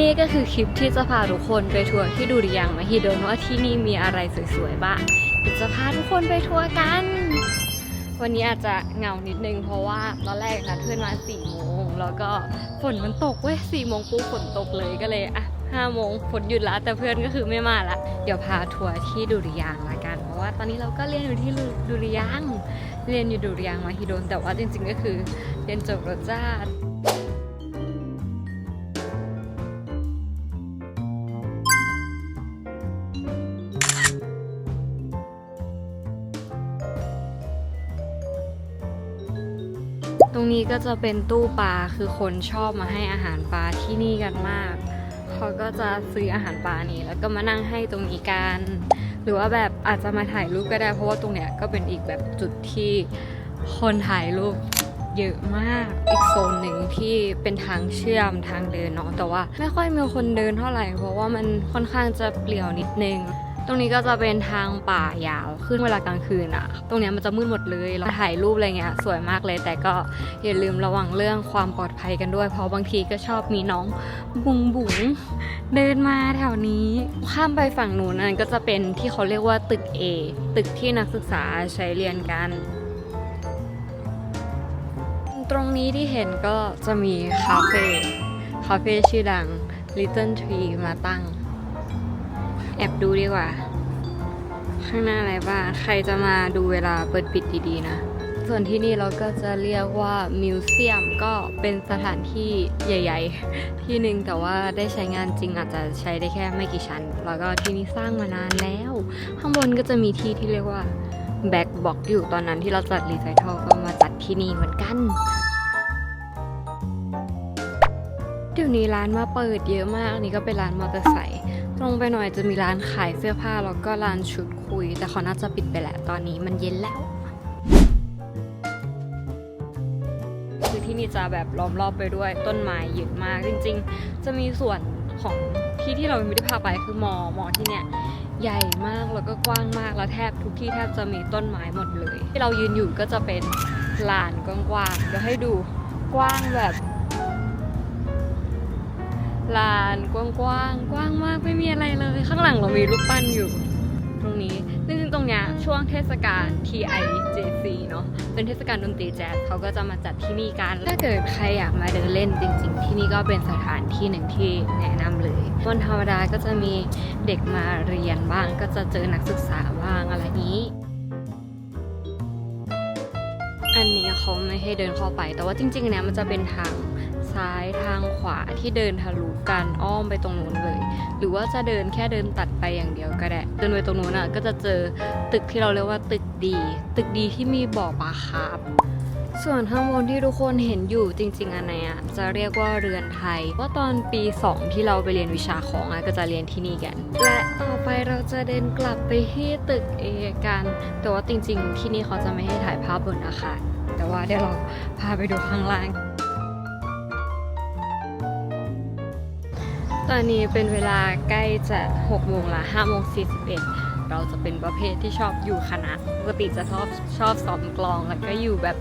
นี่ก็คือคลิปที่จะพาทุกคนไปทัวร์ที่ดุริยางค์มหิดลว่าที่นี่มีอะไรสวยๆบ้างเดี๋ยวจะพาทุกคนไปทัวร์กัน วันนี้อาจจะเหงานิดนึงเพราะว่าตอนแรกนัดเพื่อนมาสี่โมงแล้วก็ฝนมันตกเว้ยสี่โมงปุ๊บฝนตกเลยก็เลยอะห้าโมงฝนหยุดละแต่เพื่อนก็คือไม่มาละเดี๋ยวพาทัวร์ที่ดุริยางละกัน เพราะว่าตอนนี้เราก็เรียนอยู่ที่ดุริยางเรียนอยู่ดุริยางค์มหิดลแต่ว่าจริง ๆ ก็คือเรียนจบรสชาติ รงนี้ก็จะเป็นตู้ปลาคือคนชอบมาให้อาหารปลาที่นี่กันมาก เขาก็จะซื้ออาหารปลานี้ แล้วก็มานั่งให้ตรงนี้กันหรือว่าแบบอาจจะมาถ่ายรูปก็ได้เพราะว่าตรงเนี้ยก็เป็นอีกแบบจุดที่คนถ่ายรูปเยอะมากอีกโซนหนึ่งที่เป็นทางเชื่อมทางเดินเนาะแต่ว่าไม่ค่อยมีคนเดินเท่าไหร่ เพราะว่ามันค่อนข้างจะเปลี่ยวนิดนึง ตรงนี้ก็จะเป็นทางป่ายาวขึ้นเวลากลางคืนอะตรงนี้มันจะมืดหมดเลยเราถ่ายรูปอะไรเงี้ยสวยมากเลย แต่ก็อย่าลืมระวังเรื่องความปลอดภัยกันด้วย เพราะบางทีก็ชอบมีน้องบุงบุงเดินมาแถวนี้ ข้ามไปฝั่งนู้นนั่นก็จะเป็นที่เขาเรียกว่าตึก A ตึกที่นักศึกษาใช้เรียนกัน ตรงนี้ที่เห็นก็จะมีคาเฟ่คาเฟ่ชื่อดัง Little Tree มาตั้ง แอบดูดีกว่า ข้างหน้าอะไรบ้าง ใครจะมาดูเวลาเปิดปิดดีๆนะ ส่วนที่นี่เราก็จะเรียกว่ามิวเซียมก็เป็นสถานที่ใหญ่ ๆ ที่หนึ่งแต่ว่าได้ใช้งานจริงอาจจะใช้ได้แค่ไม่กี่ชั้น แล้วก็ที่นี่สร้างมานานแล้ว ข้างบนก็จะมีที่ที่เรียกว่าแบ็กบ็อกอยู่ตอนนั้นที่เราจัดรีไซเคิลก็มาจัดที่นี่เหมือนกันเดี๋ยวนี้ร้านมาเปิดเยอะมาก นี่ก็เป็นร้านมอเตอร์ไซค์ ตรงไปหน่อยจะมีร้านขายเสื้อผ้าแล้วก็ร้านชุดคุย แต่เขาน่าจะปิดไปแล้วตอนนี้มันเย็นแล้ว คือที่นี่จะแบบล้อมรอบไปด้วยต้นไม้เยอะมากจริง ๆ จะมีส่วนของที่ที่เราไม่ได้พาไปคือมอมอที่เนี่ยใหญ่มากแล้วก็กว้างมากแล้วแทบทุกที่แทบจะมีต้นไม้หมดเลย ที่เรายืนอยู่ก็จะเป็นลานกว้างๆเดี๋ยวให้ดูกว้างแบบ ลานกว้างๆกว้างมากไม่มีอะไรเลย ข้างหลังเรามีรูปปั้นอยู่ ตรงนี้จริงๆตรงเนี้ยช่วงเทศกาล TIJC เนาะเป็นเทศกาลดนตรีแจ๊สเขาก็จะมาจัดที่นี่กัน ถ้าเกิดใครอยากมาเดินเล่นจริง ๆ ที่นี่ก็เป็นสถานที่หนึ่งที่แนะนำเลยวันธรรมดาก็จะมีเด็กมาเรียนบ้าง ก็จะเจอนักศึกษาบ้างอะไรนี้ อันนี้เขาไม่ให้เดินเข้าไป แต่ว่าจริงๆเนี่ยมันจะเป็นทาง ซ้ายทางขวาที่เดินทะลุกันอ้อมไปตรงนู้นเลย หรือว่าจะเดินแค่เดินตัดไปอย่างเดียวก็ได้เดินไปตรงนู้นอะก็จะเจอตึกที่เราเรียกว่าตึกดี ตึกดีที่มีบ่อปลาคาร์ฟส่วนข้างบนที่ทุกคนเห็นอยู่จริง ๆอันนี้จะเรียกว่าเรือนไทยว่าตอนปี 2 ที่เราไปเรียนวิชาของอะก็จะเรียนที่นี่กัน และต่อไปเราจะเดินกลับไปที่ตึกเอกันแต่ว่าจริง ๆ ที่นี่เขาจะไม่ให้ถ่ายภาพบนอาคารแต่ว่าเดี๋ยวเราพาไปดูข้างล่าง ตอนนี้เป็นเวลาใกล้จะ6โมงละ5โมง41 เราจะเป็นประเภทที่ชอบอยู่คณะปกติจะชอบชอบซ้อมกลองแล้วก็อยู่แบบ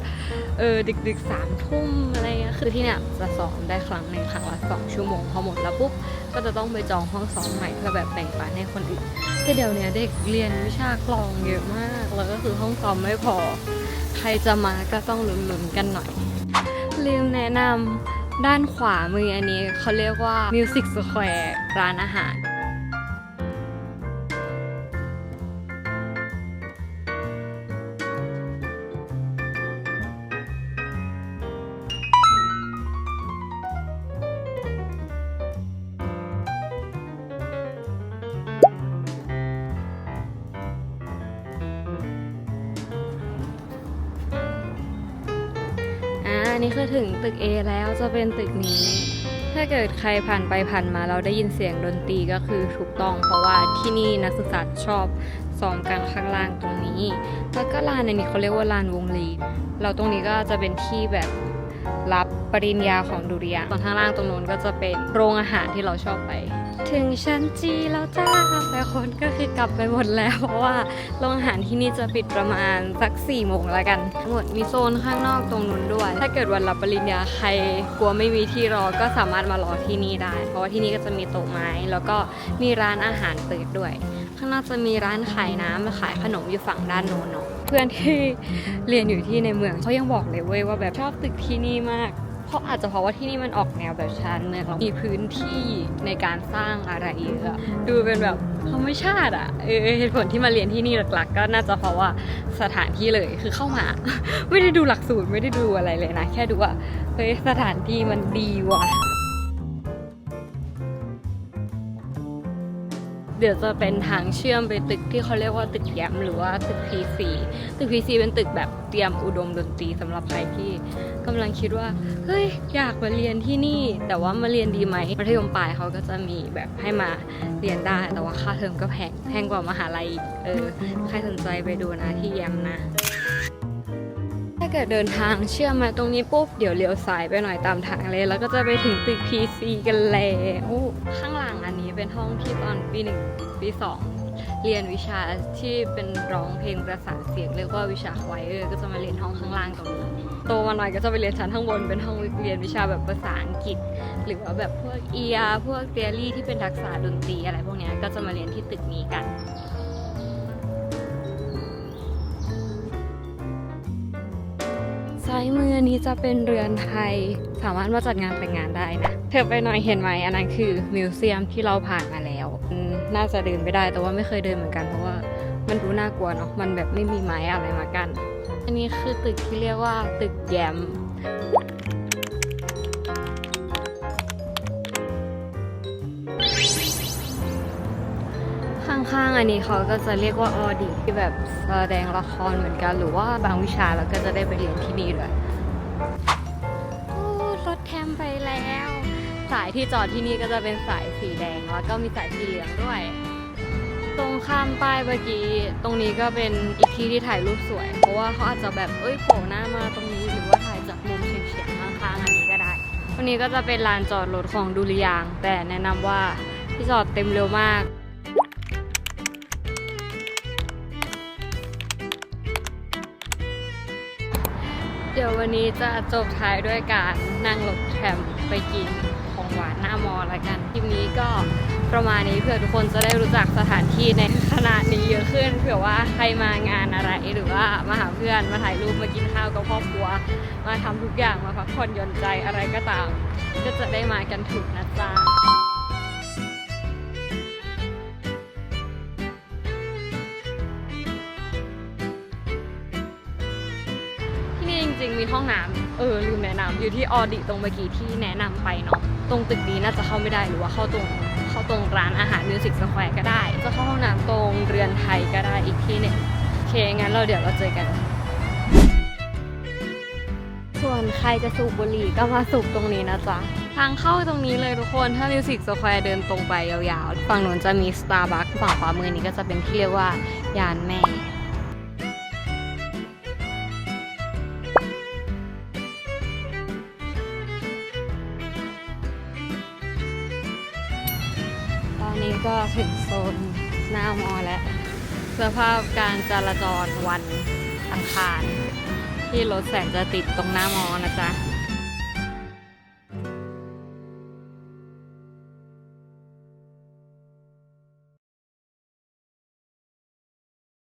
เออดึกดึกๆสามทุ่มอะไรเงี้ยคือที่เนี่ยจะซ้อมได้ครั้งหนึ่งครั้งละสองชั่วโมงพอหมดแล้วปุ๊บก็จะต้องไปจองห้องซ้อมใหม่เพื่อแบบแบ่งปันให้คนอื่นแต่เดี๋ยวนี้เด็กเรียนวิชากลองเยอะมากแล้วก็คือห้องซ้อมไม่พอ ใครจะมาก็ต้องลุ้นๆกันหน่อยลืมแนะนำ ด้านขวามืออันนี้เขาเรียกว่า Music Square ร้านอาหาร นนี้คือถึงตึก A แล้วจะเป็นตึกนี้ ถ้าเกิดใครผ่านไปผ่านมาเราได้ยินเสียงดนตรีก็คือถูกต้อง เพราะว่าที่นี่นักศึกษาชอบซ้อมกันข้างล่างตรงนี้ แล้วก็ลานอันนี้เขาเรียกว่าลานวงลีเราตรงนี้ก็จะเป็นที่แบบรับ ปริญญาของดุริยางค์ตอนข้างล่างตรงนู้นก็จะเป็นโรงอาหารที่เราชอบไป ถึงชั้นจีแล้วจ้าแต่คนก็คือกลับไปหมดแล้ว เพราะว่าโรงอาหารที่นี่จะปิดประมาณสัก4ี่โมงแล้วกัน หมดมีโซนข้างนอกตรงนู้นด้วย ถ้าเกิดวันรับปริญญาใครกลัวไม่มีที่รอก็สามารถมารอที่นี่ได้ เพราะว่าที่นี่ก็จะมีโต๊ะไม้ แล้วก็มีร้านอาหารเปิดด้วย ข้างนอกจะมีร้านขายน้ำขายขนมอยู่ฝั่งด้านโน้นเนาะเพื่อนที่เรียนอยู่ที่ในเมืองเขายังบอกเลยเว้ยว่าแบบชอบตึกที่นี่มาก เพราะอาจจะเพราะว่าที่นี่มันออกแนวแบบชานเมืองเรามีพื้นที่ในการสร้างอะไรเยอะอะดูเป็นแบบธรรมชาติอะเออเหตุผลที่มาเรียนที่นี่หลักๆ ก็น่าจะเพราะว่าสถานที่เลยคือเข้ามา ไม่ได้ดูหลักสูตรไม่ได้ดูอะไรเลยนะ แค่ดูว่าเฮ้ยสถานที่มันดีว่ะ เดี๋ยวจะเป็นทางเชื่อมไปตึกที่เขาเรียกว่าตึกแยมหรือว่าตึก P4 ตึก P4 เป็นตึกแบบเตรียมอุดมดนตรีสำหรับใครที่กำลังคิดว่าเฮ้ยอยากมาเรียนที่นี่ แต่ว่ามาเรียนดีไหมมัธยมปลายเขาก็จะมีแบบให้มาเรียนได้ แต่ว่าค่าเทอมก็แพงแพงกว่ามหาลัยเออใครสนใจไปดูนะที่แยมนะถ้าเกิดเดินทางเชื่อมมาตรงนี้ปุ๊บ เดี๋ยวเลี้ยวซ้ายไปหน่อยตามทางเลย แล้วก็จะไปถึงตึก PC กันแล้วข้างหลัง เป็นห้องที่ตอนปีหนึ่งปีสองเรียนวิชาที่เป็นร้องเพลงประสานเสียงเรียกว่าวิชาควายเออร์ก็จะมาเรียนห้องข้างล่างตรงนี้โตมาหน่อยก็จะไปเรียนชั้นข้างบนเป็นห้องเรียนวิชาแบบภาษาอังกฤษ หรือว่าแบบพวกเอียพวกเทอรี่ที่เป็นทักษะดนตรีอะไรพวกนี้ก็จะมาเรียนที่ตึกนี้กันซ้ายมือนี้จะเป็นเรือนไทย สามารถมาจัดงานแต่งงานได้นะ เธอไปหน่อยเห็นไหมอันนั้นคือมิวเซียมที่เราผ่านมาแล้วน่าจะเดินไปได้แต่ว่าไม่เคยเดินเหมือนกันเพราะว่ามันดูน่ากลัวเนาะมันแบบไม่มีไม้อะไรมากันอันนี้คือตึกที่เรียกว่าตึกแยมข้างๆอันนี้เขาก็จะเรียกว่าออดีที่แบบแสดงละครเหมือนกัน หรือว่าบางวิชาเราก็จะได้ไปเรียนที่นี่ด้วยรถแทมไปแล้ว สายที่จอดที่นี่ก็จะเป็นสายสีแดง แล้วก็มีสายสีเหลืองด้วย ตรงข้ามป้ายเมื่อกี้ ตรงนี้ก็เป็นอีกที่ที่ถ่ายรูปสวย เพราะว่าเขาอาจจะแบบเอ้ยโผล่หน้ามาตรงนี้หรือว่าถ่ายจากมุมเฉียงๆข้างๆอันนี้ก็ได้วันนี้ก็จะเป็นลานจอดรถของดุริยาง แต่แนะนำว่าที่จอดเต็มเร็วมากเดี๋ยววันนี้จะจบท้ายด้วยการนั่งรถ มไปกินของหวานหน้ามอละกันคลิปนี้ก็ประมาณนี้เพื่อทุกคนจะได้รู้จักสถานที่ในขนาดนี้เยอะขึ้นเผื่อว่าใครมางานอะไรหรือว่ามาหาเพื่อนมาถ่ายรูปมากินข้าวกับครอบครัว มาทำทุกอย่างมาพักผ่อนหย่อนใจอะไรก็ตาม ก็จะได้มากันถูกนะจ๊ะที่นี่จริงๆมีห้องน้ำ เออลืมแนะนำอยู่ที่ออดิตรงเมื่อกี้ที่แนะนำไปเนาะตรงตึกนี้น่าจะเข้าไม่ได้หรือว่าเข้าตรงเข้าตรงร้านอาหารมิวสิกสแควร์ก็ได้ จะเข้าห้องน้ำตรงเรือนไทยก็ได้อีกที่หนึ่งโอเคงั้นเราเดี๋ยวเราเจอกัน ส่วนใครจะสูบบุหรี่ก็มาสูบตรงนี้นะจ๊ะทางเข้าตรงนี้เลยทุกคนถ้ามิวสิกสแควร์เดินตรงไปยาวๆ ฝั่งนู้นจะมีสตาร์บัคฝั่งขวามือนี้ก็จะเป็นที่เรียกว่ายานแม่ ถึงโซนหน้ามอแล้ว สภาพการจราจรวันอังคาร ที่รถแสงจะติดตรงหน้ามอนะจ๊ะ